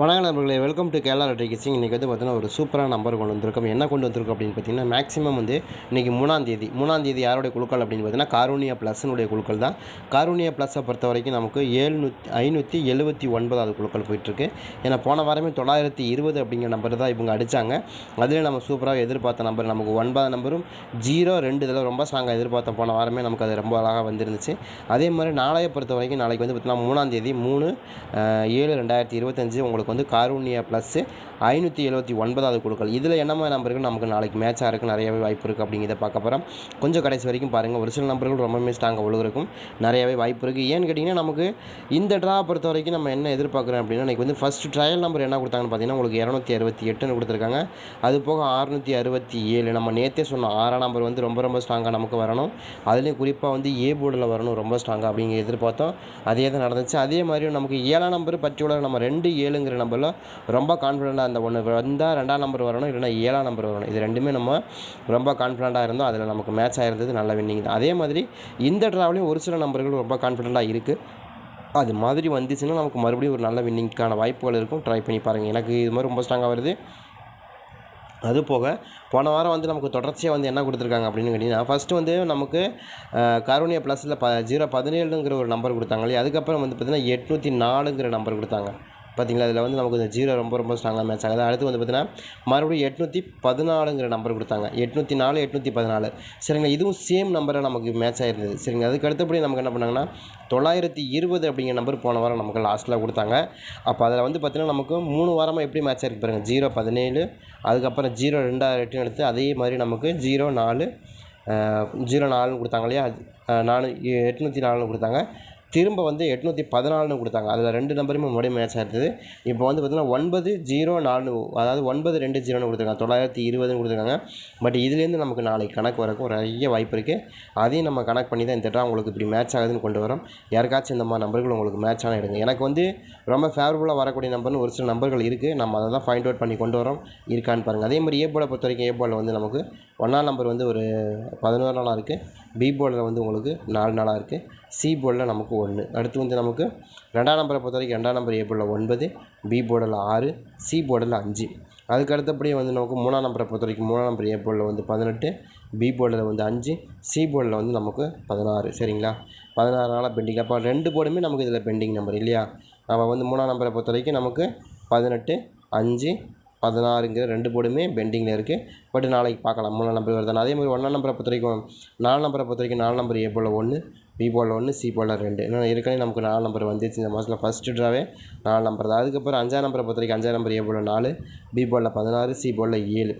வணக்கம் நண்பர்களே welcome to Kerala ரெட்டி கிசிங் இன்றைக்கி வந்து பார்த்தீங்கன்னா ஒரு சூப்பரான நம்பர் கொண்டு வந்திருக்கோம். என்ன கொண்டு வந்திருக்கோம் அப்படின்னு பார்த்தீங்கன்னா மேக்ஸிமம் வந்து இன்றைக்கி மூணாம் தேதி மூணாம் தேதி யாருடைய குழுக்கள் அப்படின்னு பார்த்தீங்கன்னா காரூனியா ப்ளஸ்னுடைய குழுக்கள் தான். காரூனியா ப்ளஸ்ஸை பொறுத்த வரைக்கும் நமக்கு ஏழ்நூற்றி ஐநூற்றி எழுபத்தி ஒன்பதாவது குழுக்கள் போயிட்டுருக்கு. ஏன்னா போன வாரமே தொள்ளாயிரத்தி இருபது அப்படிங்கிற நம்பர் தான் இவங்க அடித்தாங்க அதில் நம்ம சூப்பராக எதிர்பார்த்த நம்பர் நமக்கு ஒன்பது நம்பரும் ஜீரோ ரெண்டு இதில் ரொம்ப ஸ்ட்ராங்காக எதிர்பார்த்த போன வாரமே நமக்கு அது ரொம்ப அழகாக வந்துருந்துச்சு. அதே மாதிரி நாளைய பொறுத்த வரைக்கும் நாளைக்கு வந்து பார்த்தீங்கன்னா மூணாம் தேதி மூணு ஏழு ரெண்டாயிரத்தி இருபத்தஞ்சு உங்களுக்கு வந்து காரூனியா ப்ளஸ்ஸு ஐநூற்றி எழுபத்தி ஒன்பதாவது குழுக்கள் இதில் என்ன மாதிரி நம்பர்கள் நமக்கு நாளைக்கு மேட்சாக இருக்குது நிறையவே வாய்ப்பு இருக்குது அப்படிங்கிறத பார்க்க போகிறோம் கொஞ்சம் கடைசி வரைக்கும் பாருங்கள் ஒரு சில நம்பர்கள் ரொம்பவே ஸ்ட்ராங்காக ஒழுகிறக்கும் நிறையவே வாய்ப்பு இருக்குது ஏன்னு கேட்டிங்கன்னா நமக்கு இந்த ட்ரா பொறுத்த வரைக்கும் நம்ம என்ன எதிர்பார்க்குறோம் அப்படின்னா இன்றைக்கி வந்து ஃபஸ்ட் ட்ரையல் நம்பர் என்ன கொடுத்தாங்கன்னு பார்த்தீங்கன்னா உங்களுக்கு இரநூத்தி அறுபத்தி எட்டுன்னு கொடுத்துருக்காங்க. அது போக அறுநூற்றி அறுபத்தி ஏழு நம்ம நேற்றே சொன்னோம் ஆறாம் நம்பர் வந்து ரொம்ப ரொம்ப ஸ்ட்ராங்காக நமக்கு வரணும். அதுலேயும் குறிப்பாக வந்து ஏ போர்டில் வரணும் ரொம்ப ஸ்ட்ராங்காக அப்படிங்கிற எதிர்பார்த்தோம். அதே தான் நடந்துச்சு. அதே மாதிரி நமக்கு ஏழாம் நம்பர் பர்டிகுலர் நம்ம ரெண்டு ஏழுங்கிற நம்பரில் ரொம்ப கான்ஃபிடெண்ட்டாக அந்த ஒன்று வந்தால் ரெண்டாம் நம்பர் வரணும் இல்லைன்னா ஏழாம் நம்பர் வரணும். இது ரெண்டுமே நம்ம ரொம்ப கான்ஃபிடெண்ட்டாக இருந்தோம். அதில் நமக்கு மேட்ச் ஆகிருந்தது நல்ல வின்னிங் தான். அதே மாதிரி இந்த ட்ராவலையும் ஒரு சில நம்பர்கள் ரொம்ப கான்ஃபிடெண்ட்டாக இருக்குது அது மாதிரி வந்துச்சுன்னா நமக்கு மறுபடியும் ஒரு நல்ல வின்னிங்க்கான வாய்ப்புகள் இருக்கும். ட்ரை பண்ணி பாருங்கள் எனக்கு இது மாதிரி ரொம்ப ஸ்ட்ராங்காக வருது. அது போக போன வாரம் வந்து நமக்கு தொடர்ச்சியாக வந்து என்ன கொடுத்துருக்காங்க அப்படின்னு கேட்டிங்கன்னா ஃபஸ்ட்டு வந்து நமக்கு கருணிய ப்ளஸில் ப ஜீரோ பதினேழுங்கிற ஒரு நம்பர் கொடுத்தாங்க இல்லையா? அதுக்கப்புறம் வந்து பார்த்திங்கன்னா எட்நூற்றி நாலுங்கிற நம்பர் கொடுத்தாங்க. பார்த்தீங்களா? இதில் வந்து நமக்கு இந்த ஜீரோ ரொம்ப ரொம்ப ஸ்ட்ராங்காக மேட்ச் ஆகுது. அடுத்து வந்து பார்த்தீங்கன்னா மறுபடியும் எட்நூற்றி பதினாலுங்கிற நம்பர் கொடுத்தாங்க. எட்நூற்றி நாலு எட்நூற்றி பதினாலு. சரிங்களா? இதுவும் சேம் நம்பராக நமக்கு மேட்ச் ஆகிருந்தது சரிங்க அதுக்கு அடுத்தபடி நமக்கு என்ன பண்ணாங்கன்னா தொள்ளாயிரத்தி இருபது அப்படிங்கிற நம்பர் போன வாரம் நமக்கு லாஸ்ட்டில் கொடுத்தாங்க. அப்போ அதில் வந்து பார்த்திங்கன்னா நமக்கு மூணு வாரமாக எப்படி மேட்ச் ஆகிருக்கு பாருங்கள் ஜீரோ பதினேழு அதுக்கப்புறம் ஜீரோ ரெண்டாயிரம் எட்டுன்னு எடுத்து அதே மாதிரி நமக்கு ஜீரோ நாலு ஜீரோ நாலுன்னு கொடுத்தாங்க இல்லையா? அஹ், நாலு எட்நூற்றி நாலுன்னு கொடுத்தாங்க. திரும்ப வந்து எட்நூற்றி பதினாலுன்னு கொடுத்தாங்க. அதில் ரெண்டு நம்பருமே மறுபடியும் மேட்ச் ஆகிருந்தது இப்போ வந்து பார்த்திங்கன்னா ஒன்பது ஜீரோ நாலு அதாவது ஒன்பது ரெண்டு ஜீரோன்னு கொடுத்துருக்காங்க. தொள்ளாயிரத்தி இருபதுன்னு கொடுத்துருக்காங்க. பட் இதுலேருந்து நமக்கு நாளைக்கு கணக்கு வரக்கும் நிறைய வாய்ப்பு இருக்குது அதையும் நம்ம கணக்கு பண்ணி தான் இந்த தடவை உங்களுக்கு இப்படி மேட்ச் ஆகுதுன்னு கொண்டு வரோம். யாருக்காச்சும் இந்த மாதிரி நம்பர்கள் உங்களுக்கு மேட்ச் ஆனால் எடுங்க. எனக்கு வந்து ரொம்ப ஃபேவரபுளாக வரக்கூடிய நம்பர்னு ஒரு சில நம்பர்கள் இருக்குது நம்ம அதை தான் ஃபைண்ட் அவுட் பண்ணி கொண்டு வரோம். இருக்கான்னு பாருங்கள் அதே மாதிரி ஏ போர்டை பொறுத்த வரைக்கும் ஏ வந்து நமக்கு ஒன்றாம் நம்பர் வந்து ஒரு பதினோரு நாளாக இருக்குது பி போர்டில் வந்து உங்களுக்கு நாலு நாளாக இருக்குது சி போர்டில் நமக்கு ஒன்று அடுத்து வந்து நமக்கு ரெண்டாம் நம்பரை பொறுத்த வரைக்கும் ரெண்டாம் நம்பர் ஏ போர்டில் ஒன்பது பி போர்டில் ஆறு சி போர்டில் அஞ்சு. அதுக்கு அடுத்தபடியே வந்து நமக்கு மூணாம் நம்பரை பொறுத்த வரைக்கும் மூணாம் நம்பர் ஏ போர்டில் வந்து பதினெட்டு பி போர்டில் வந்து அஞ்சு சி போர்டில் வந்து நமக்கு பதினாறு. சரிங்களா? பதினாறு நாளாக பெண்டிங் அப்போ ரெண்டு போர்டுமே நமக்கு இதில் பெண்டிங் நம்பர் இல்லையா? நம்ம வந்து மூணாம் நம்பரை பொறுத்த வரைக்கும் நமக்கு பதினெட்டு அஞ்சு பதினாறுங்கிற ரெண்டு போர்டுமே பெண்டிங்கில் இருக்குது. பட் நாளைக்கு பார்க்கலாம். மூணாம் நம்பர் வருது அதே மாதிரி ஒன்றாம் நம்பரை பொறுத்த வரைக்கும் நாலு நம்பரை பொறுத்த வரைக்கும் நாலு நம்பர் ஏ போல் ஒன்று பி போல் ஒன்று சி போல் ரெண்டு. இன்னும் ஏற்கனவே நமக்கு நாலு நம்பர் வந்துச்சு. இந்த மாதத்தில் ஃபஸ்ட்டு ட்ராவே நாலு நம்பர் தான். அதுக்கப்புறம் அஞ்சாம் நம்பரை பொறுத்த வரைக்கும் அஞ்சாம் நம்பர் ஏ போல் நாலு பி போலில் பதினாறு சி போலில் ஏழு.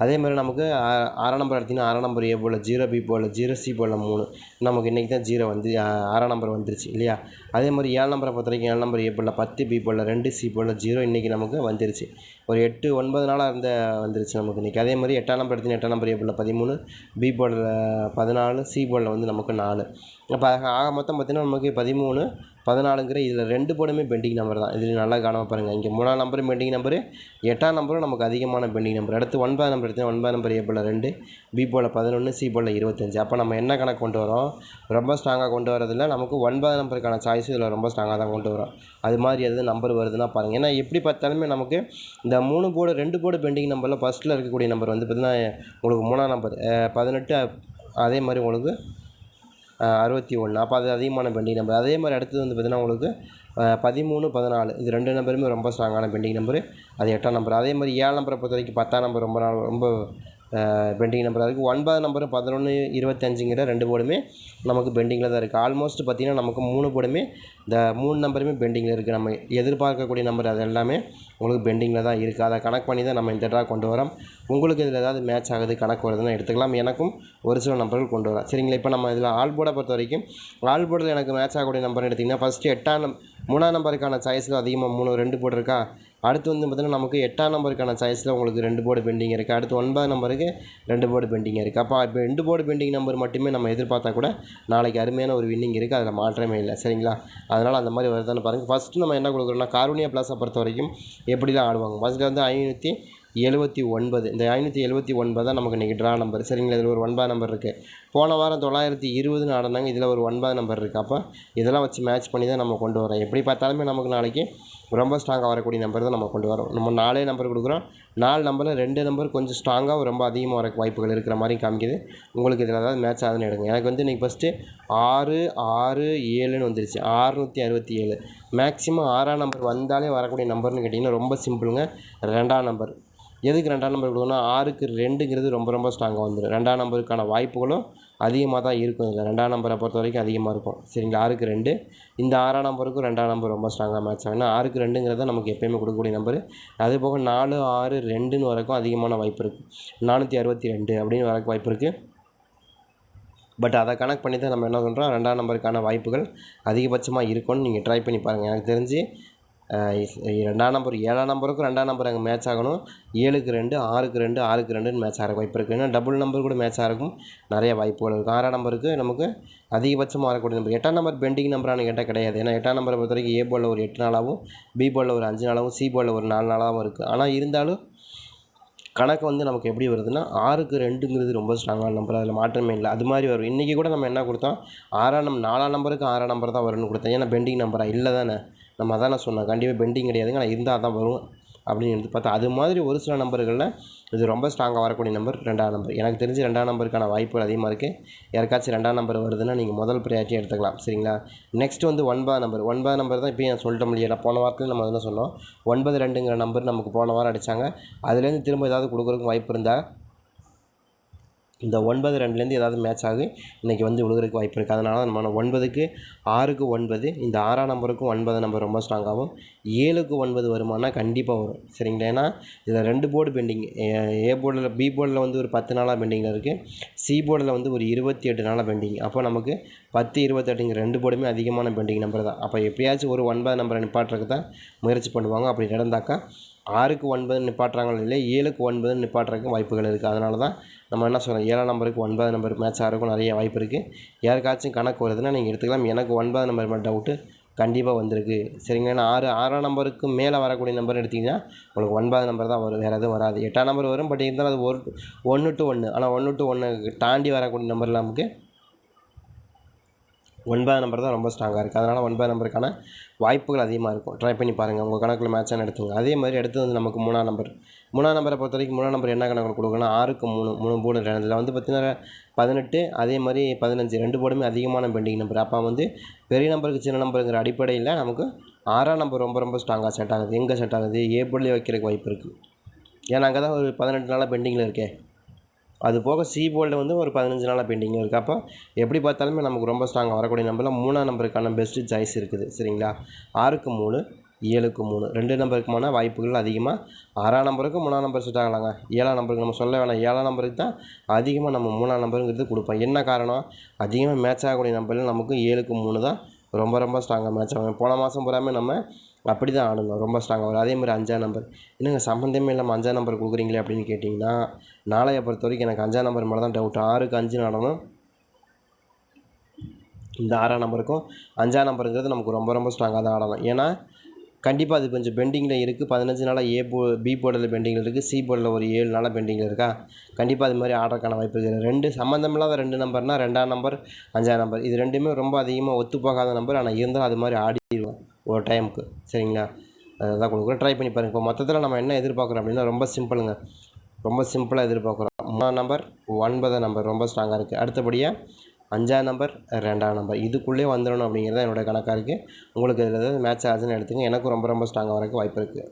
அதே மாதிரி நமக்கு ஆ- ஆறாம் நம்பர் எடுத்திங்கன்னா ஆறாம் நம்பர் ஏ போல் ஜீரோ பி போல் ஜீரோ சி போல் மூணு. நமக்கு இன்றைக்கி தான் ஜீரோ வந்து ஆ, ஆறாம் நம்பர் வந்துருச்சு இல்லையா? அதே மாதிரி ஏழு நம்பரை பொறுத்த வரைக்கும் ஏழு நம்பர் ஏ போல் பத்து பி போல் ரெண்டு சி போல் ஜீரோ இன்றைக்கி நமக்கு வந்துருச்சு. ஒரு எட்டு ஒன்பது நாளாக இருந்த வந்துருச்சு நமக்கு இன்றைக்கி அதே மாதிரி எட்டாம் நம்பர் எடுத்து எட்டாம் நம்பர் ஏ பதிமூணு பி போர்டில் பதினாலு சி போர்டில் வந்து நமக்கு நாலு. அப்போ ஆக மொத்தம் பார்த்திங்கன்னா நமக்கு பதிமூணு பதினாலுங்கிற இதில் ரெண்டு போர்டுமே பெண்டிங் நம்பர் தான். இதில் நல்லா கவனமாக பாருங்கள் இங்கே மூணாம் நம்பரும் பெண்டிங் நம்பரு எட்டாம் நம்பரும் நமக்கு அதிகமான பெண்டிங் நம்பர் அடுத்து ஒன்பதாம் நம்பர் எடுத்து ஒன்பதாம் நம்பர் ஏ போல் ரெண்டு பி போல் பதினொன்று சி போல் இருபத்தஞ்சு. அப்போ நம்ம என்ன கணக்கு கொண்டு வரோம்? ரொம்ப ஸ்ட்ராங்காக கொண்டு வரதில்ல. நமக்கு ஒன்பதாம் நம்பருக்கான சாய்ஸ் இதில் ரொம்ப ஸ்ட்ராங்காக தான் கொண்டு வரோம். அது மாதிரி எது நம்பர் வருதுன்னா பாருங்கள் ஏன்னா எப்படி பார்த்தாலுமே நமக்கு இந்த மூணு போர்டு ரெண்டு போர்டு பெண்டிங் நம்பரில் ஃபஸ்ட்டில் இருக்கக்கூடிய நம்பர் வந்து பார்த்திங்கன்னா உங்களுக்கு மூணாம் நம்பர் பதினெட்டு அதே மாதிரி உங்களுக்கு அறுபத்தி ஒன்று அப்போ அது அதிகமான பெண்டிங் நம்பர் அதே மாதிரி அடுத்தது வந்து பார்த்திங்கன்னா உங்களுக்கு பதிமூணு பதினாலு. இது ரெண்டு நம்பருமே ரொம்ப ஸ்ட்ராங்கான பெண்டிங் நம்பரு அது எட்டாம் நம்பர் அதே மாதிரி ஏழாம் நம்பரை பொறுத்த வரைக்கும் பத்தாம் நம்பர் ரொம்ப நாள் ரொம்ப பெண்டிங் நம்பர் இருக்குது ஒன்பது நம்பரும் பதினொன்று இருபத்தஞ்சுங்கிற ரெண்டு போர்டுமே நமக்கு பெண்டிங்கில் தான் இருக்குது ஆல்மோஸ்ட் பார்த்திங்கன்னா நமக்கு மூணு போர்டுமே இந்த மூணு நம்பருமே பெண்டிங்கில் இருக்குது நம்ம எதிர்பார்க்கக்கூடிய நம்பர் அது எல்லாமே உங்களுக்கு பெண்டிங்கில் தான் இருக்குது அதை கணக்கு பண்ணி தான் நம்ம இந்த ட்ரா கொண்டு வரோம். உங்களுக்கு இதில் ஏதாவது மேட்ச் ஆகுது கணக்கு வருதுன்னா எடுத்துக்கலாம். எனக்கும் ஒரு சில நம்பர்கள் கொண்டு வரோம் சரிங்களா? இப்போ நம்ம இதில் ஆல் போர்டை பொறுத்த வரைக்கும் ஆல் போர்டில் எனக்கு மேட்ச் ஆகக்கூடிய நம்பர் எடுத்திங்கன்னா ஃபஸ்ட்டு எட்டாம் மூணாம் நம்பருக்கான சாய்ஸில் அதிகமாக மூணு ரெண்டு போர்டு இருக்கா? அடுத்து வந்து பார்த்திங்கன்னா நமக்கு எட்டாம் நம்பருக்கான சாய்ஸில் உங்களுக்கு ரெண்டு போர்டு பெண்டிங் இருக்குது அடுத்து ஒன்பதாம் நம்பருக்கு ரெண்டு போர்டு பெண்டிங் இருக்குது அப்போ இப்போ ரெண்டு போர்டு பெண்டிங் நம்பர் மட்டுமே நம்ம எதிர்பார்த்தா கூட நாளைக்கு அருமையான ஒரு வின்னிங் இருக்குது அதில் மாற்றமே இல்லை. சரிங்களா? அதனால் அந்த மாதிரி வருதான்னு பாருங்கள் ஃபஸ்ட்டு நம்ம என்ன கொடுக்குறோம்னா கார்வனியா பிளாஸை பொறுத்த வரைக்கும் எப்படிலாம் ஆடுவாங்க? ஃபஸ்ட்டு வந்து ஐநூற்றி எழுபத்தி ஒன்பது. இந்த ஐநூற்றி எழுபத்தி ஒன்பது தான் நமக்கு இன்றைக்கி ட்ரா நம்பர் சரிங்களா? இதில் ஒரு ஒன்பது நம்பர் இருக்குது போன வாரம் தொள்ளாயிரத்தி இருபதுன்னு ஆடினாங்க இதில் ஒரு ஒன்பது நம்பர் இருக்குது அப்போ இதெல்லாம் வச்சு மேட்ச் பண்ணி தான் நம்ம கொண்டு வரோம் எப்படி பார்த்தாலுமே நமக்கு நாளைக்கு ரொம்ப ஸ்ட்ராங்காக வரக்கூடிய நம்பர் தான் நம்ம கொண்டு வரோம். நம்ம நாலே நம்பர் கொடுக்குறோம். நாலு நம்பரில் ரெண்டு நம்பர் கொஞ்சம் ஸ்ட்ராங்காக ரொம்ப அதிகமாக வர வாய்ப்புகள் இருக்கிற மாதிரி காமிக்குது. உங்களுக்கு இதில் ஏதாவது மேட்ச் ஆகுதுன்னு எடுங்க. எனக்கு வந்து இன்றைக்கி ஃபஸ்ட்டு ஆறு ஆறு ஏழுன்னு வந்துருச்சு. ஆறுநூற்றி அறுபத்தி ஏழு. மேக்ஸிமம் ஆறாம் நம்பர் வந்தாலே வரக்கூடிய நம்பர்னு கேட்டிங்கன்னா ரொம்ப சிம்பிளுங்க ரெண்டாம் நம்பர் எதுக்கு ரெண்டாம் நம்பர் கொடுக்கணும்னா ஆறுக்கு ரெண்டுங்கிறது ரொம்ப ரொம்ப ஸ்ட்ராங்காக வந்துடும் ரெண்டாம் நம்பருக்கான வாய்ப்புகளும் அதிகமாக தான் இருக்கும் இதில். ரெண்டாம் நம்பரை பொறுத்த வரைக்கும் அதிகமாக இருக்கும். சரிங்களா? ஆறுக்கு ரெண்டு. இந்த ஆறாம் நம்பருக்கும் ரெண்டாம் நம்பர் ரொம்ப ஸ்ட்ராங்காக மேட்ச் ஆகும். ஏன்னா ஆறுக்கு ரெண்டுங்கிறது நமக்கு எப்போயுமே கொடுக்கக்கூடிய நம்பர் அதே போக நாலு ஆறு ரெண்டுன்னு வரக்கும் அதிகமான வாய்ப்பு இருக்குது நானூற்றி அறுபத்தி ரெண்டு அப்படின்னு வரக்கு வாய்ப்பு இருக்குது பட் அதை கணக்கு பண்ணி தான் நம்ம என்ன சொல்கிறோம் ரெண்டாம் நம்பருக்கான வாய்ப்புகள் அதிகபட்சமாக இருக்கும்னு நீங்கள் ட்ரை பண்ணி பாருங்கள் எனக்கு தெரிஞ்சு ரெண்டாம் நம்பர் ஏழாம் நம்பருக்கும் ரெண்டாம் நம்பர் அங்கே மேட்ச் ஆகணும். ஏழுக்கு ரெண்டு ஆறுக்கு ரெண்டு ஆறுக்கு ரெண்டுன்னு மேட்ச் ஆகிற வாய்ப்பு இருக்குது ஏன்னா டபுள் நம்பர் கூட மேட்ச் ஆகிறக்கும் நிறைய வாய்ப்புகள் இருக்குது ஆறாம் நம்பருக்கு நமக்கு அதிகபட்சமாக வரக்கூடிய நம்பர் எட்டாம் நம்பர் பெண்டிங் நம்பரானு கேட்டால் கிடையாது. ஏன்னா எட்டாம் நம்பரை பொறுத்த வரைக்கும் ஏ போலில் ஒரு எட்டு நாளாகவும் பி போலில் ஒரு அஞ்சு நாளாகவும் சி போலில் ஒரு நாலு நாளாகவும் இருக்குது ஆனால் இருந்தாலும் கணக்கு வந்து நமக்கு எப்படி வருதுன்னா ஆறுக்கு ரெண்டுங்கிறது ரொம்ப ஸ்ட்ராங்கான நம்பர் அதில் மாற்றமே இல்லை. அது மாதிரி வரும். இன்றைக்கி கூட நம்ம என்ன கொடுத்தோம்? ஆறாம் நம் நாலாம் நம்பருக்கு ஆறாம் நம்பர் தான் வரும்னு கொடுத்தோம். ஏன்னா பெண்டிங் நம்பராக இல்லை தானே. நம்ம அதான் நான் சொன்னேன். கண்டிப்பாக பெண்டிங் கிடையாதுங்க. ஆனால் இருந்தால் தான் வரும் அப்படின்னு எடுத்து பார்த்தா அது மாதிரி ஒரு சில நம்பர்களில் இது ரொம்ப ஸ்ட்ராங்காக வரக்கூடிய நம்பர் ரெண்டாம் நம்பர் எனக்கு தெரிஞ்சு ரெண்டாம் நம்பருக்கான வாய்ப்புகள் அதிகமாக இருக்குது யாருக்காச்சும் ரெண்டாம் நம்பர் வருதுன்னா நீங்கள் முதல் ப்ரையாரிட்டி எடுத்துக்கலாம். சரிங்களா? நெக்ஸ்ட் வந்து ஒன்பது நம்பர் ஒன்பது நம்பர் தான் இப்போ நான் சொல்லிட்ட முடியல போன வாரத்தில் நம்ம என்ன சொன்னோம்? ஒன்பது ரெண்டுங்கிற நம்பர் நமக்கு போன வாரம் அடித்தாங்க அதுலேருந்து திரும்ப ஏதாவது கொடுக்குறதுக்கு வாய்ப்பு இருந்தால் இந்த ஒன்பது ரெண்டுலேருந்து ஏதாவது மேட்ச் ஆகி இன்றைக்கி வந்து விழுகிறதுக்கு வாய்ப்பு இருக்குது அதனால நம்ம ஒன்பதுக்கு ஆறுக்கு ஒன்பது இந்த ஆறாம் நம்பருக்கும் ஒன்பது நம்பர் ரொம்ப ஸ்ட்ராங்காகவும் ஏழுக்கு ஒன்பது வருமானா கண்டிப்பாக வரும். சரிங்களா? ஏன்னா இதில் ரெண்டு போர்டு பெண்டிங் ஏ போர்டில் பி போர்டில் வந்து ஒரு பத்து நாளாக பெண்டிங்கில் இருக்குது சி போர்டில் வந்து ஒரு இருபத்தி எட்டு நாளாக பெண்டிங் அப்போ நமக்கு பத்து இருபத்தெட்டுங்க ரெண்டு போர்டுமே அதிகமான பெண்டிங் நம்பர் தான். அப்போ எப்படியாச்சும் ஒரு ஒன்பது நம்பரை நிப்பாட்டுறதுக்கு தான் முயற்சி பண்ணுவாங்க. அப்படி நடந்தாக்கா ஆறுக்கு ஒன்பது நிப்பாட்டுறாங்களோ இல்லை ஏழுக்கு ஒன்பது நிப்பாட்டுறதுக்கு வாய்ப்புகள் இருக்குது அதனால தான் நம்ம என்ன சொல்கிறோம் ஏழாம் நம்பருக்கு ஒன்பது நம்பர் மேட்ச் ஆகிறதுக்கும் நிறைய வாய்ப்பு இருக்குது யாருக்காச்சும் கணக்கு வருதுன்னா நீங்கள் எடுத்துக்கலாம். எனக்கு ஒன்பது நம்பர் மேலே டவுட்டு கண்டிப்பாக வந்திருக்கு. சரிங்களா? ஏன்னா ஆறு ஆறாம் நம்பருக்கு மேலே வரக்கூடிய நம்பர் எடுத்திங்கன்னா உங்களுக்கு ஒன்பது நம்பர் தான் வரும். வேறு எதுவும் வராது. எட்டாம் நம்பர் வரும் பட் இருந்தாலும் அது ஒரு ஒன்று டு ஒன்று ஆனால் ஒன்று டு ஒன்று தாண்டி வரக்கூடிய நம்பர்லாம் நமக்கு ஒன்பதாம் நம்பர் தான் ரொம்ப ஸ்ட்ராங்காக இருக்குது அதனால் ஒன்பதாம் நம்பருக்கான வாய்ப்புகள் அதிகமாக இருக்கும். ட்ரை பண்ணி பாருங்கள் உங்கள் கணக்கில் மேட்சான எடுத்துங்க. அதே மாதிரி எடுத்து வந்து நமக்கு மூணாம் நம்பர் மூணாம் நம்பரை பொறுத்த வரைக்கும் மூணாம் நம்பர் என்ன கணக்கில் கொடுக்கணும் ஆறுக்கு மூணு மூணு போர்டு இதில் வந்து பார்த்திங்கன்னா பதினெட்டு அதே மாதிரி பதினஞ்சு ரெண்டு போர்டுமே அதிகமான பெண்டிங் நம்பர் அப்போ வந்து பெரிய நம்பருக்கு சின்ன நம்பருங்கிற அடிப்படையில் நமக்கு ஆறாம் நம்பர் ரொம்ப ரொம்ப ஸ்ட்ராங்காக செட் ஆகுது. எங்கே செட் ஆகுது? ஏ போர்டிலே வைக்கிறதுக்கு வாய்ப்பு இருக்குது ஏன்னா அங்கே தான் ஒரு பதினெட்டு நாளாக பெண்டிங்கில் இருக்கே. அது போக சி போல்டு வந்து ஒரு பதினஞ்சு நாளாக பெண்டிங்கில் இருக்குது அப்போ எப்படி பார்த்தாலுமே நமக்கு ரொம்ப ஸ்ட்ராங்காக வரக்கூடிய நம்பரில் மூணாம் நம்பருக்கான பெஸ்ட்டு சாய்ஸ் இருக்குது. சரிங்களா? ஆறுக்கு மூணு ஏழுக்கு மூணு. ரெண்டு நம்பருக்குமான வாய்ப்புகள் அதிகமாக ஆறாம் நம்பருக்கு மூணாம் நம்பர் செட் ஆகலாங்க. ஏழாம் நம்பருக்கு நம்ம சொல்ல வேணாம். ஏழாம் நம்பருக்கு தான் அதிகமாக நம்ம மூணாம் நம்பருங்கிறது கொடுப்போம். என்ன காரணம்? அதிகமாக மேட்ச் ஆகக்கூடிய நம்பரில் நமக்கு ஏழுக்கு மூணு தான் ரொம்ப ரொம்ப ஸ்ட்ராங்காக மேட்ச் ஆகும். போன மாதம் பூராமே நம்ம அப்படி தான் ஆடணும் ரொம்ப ஸ்ட்ராங்காக வரும் அதே மாதிரி அஞ்சாம் நம்பர் என்னங்க சம்மந்தமே இல்லாமல் அஞ்சாம் நம்பர் கொடுக்குறீங்களே அப்படின்னு கேட்டிங்கன்னா நாளைய பொறுத்த வரைக்கும் எனக்கு அஞ்சாம் நம்பர் மேலே தான் டவுட் ஆறுக்கு அஞ்சு ஆடணும் இந்த ஆறாம் நம்பருக்கும் அஞ்சாம் நம்பருங்கிறது நமக்கு ரொம்ப ரொம்ப ஸ்ட்ராங்காக தான் ஆடணும். ஏன்னா கண்டிப்பாக அது கொஞ்சம் பெண்டிங்கில் இருக்குது பதினஞ்சு நாளாக ஏ போ பி போர்டில் பெண்டிங்கில் இருக்குது சி போர்டில் ஒரு ஏழு நாளாக பெண்டிங்கில் இருக்கா? கண்டிப்பாக அது மாதிரி ஆடுறதுக்கான வாய்ப்பு இருக்குது ரெண்டு சம்மந்தமில்லாத ரெண்டு நம்பர்னால் ரெண்டாம் நம்பர் அஞ்சாம் நம்பர் இது ரெண்டுமே ரொம்ப அதிகமாக ஒத்து போகாத நம்பர் ஆனால் இருந்தாலும் அது மாதிரி ஆடிடுவோம். ஒரு டைமுக்கு. சரிங்களா? அதான் கொடுக்குறோம் ட்ரை பண்ணி பாருங்கள் இப்போ மொத்தத்தில் நம்ம என்ன எதிர்பார்க்குறோம் அப்படின்னா ரொம்ப சிம்பிளுங்க. ரொம்ப சிம்பிளாக எதிர்பார்க்குறோம். மூணாம் நம்பர் ஒன்பதாம் நம்பர் ரொம்ப ஸ்ட்ராங்காக இருக்குது அடுத்தபடியாக அஞ்சாம் நம்பர் ரெண்டாம் நம்பர் இதுக்குள்ளே வந்துடணும் அப்படிங்கிறது என்னோடய கணக்காக இருக்குது உங்களுக்கு இதில் மேட்ச் ஆச்சுன்னு எடுத்துங்க எனக்கும் ரொம்ப ரொம்ப ஸ்ட்ராங்காக வரக்கு வாய்ப்பு இருக்குது